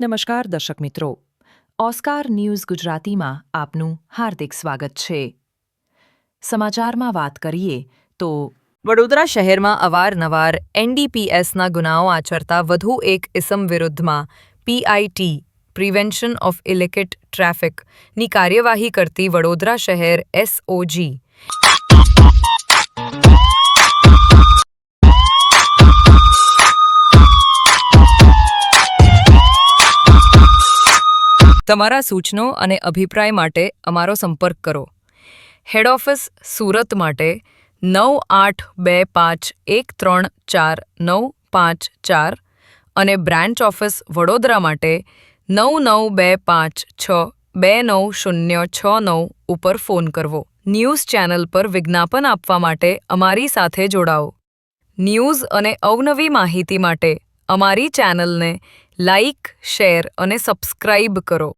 નમસ્કાર, દર્શક મિત્રો. ઓસ્કાર ન્યૂઝ ગુજરાતીમાં આપનું હાર્દિક સ્વાગત છે. સમાચારમાં વાત કરીએ તો વડોદરા શહેરમાં અવારનવાર એનડીપીએસના ગુનાઓ આચરતા વધુ એક ઇસમ વિરુદ્ધમાં પીઆઈટી, પ્રિવેન્શન ઓફ ઇલિકેટ ટ્રાફિકની કાર્યવાહી કરતી વડોદરા શહેર એસઓજી તમારા સૂચનો અને અભિપ્રાય માટે અમારો સંપર્ક કરો. હેડ ઓફિસ સુરત માટે નવ આઠ બે પાંચ એક ત્રણ ચાર નવ પાંચ ચાર અને બ્રાન્ચ ઓફિસ વડોદરા માટે નવ નવ બે પાંચ છ બે નવ શૂન્ય છ નવ ઉપર ફોન કરવો. ન્યૂઝ ચેનલ પર વિજ્ઞાપન આપવા માટે અમારી સાથે જોડાઓ. ન્યૂઝ અને અવનવી માહિતી માટે અમારી ચેનલને લાઇક શેર અને સબસ્ક્રાઇબ કરો.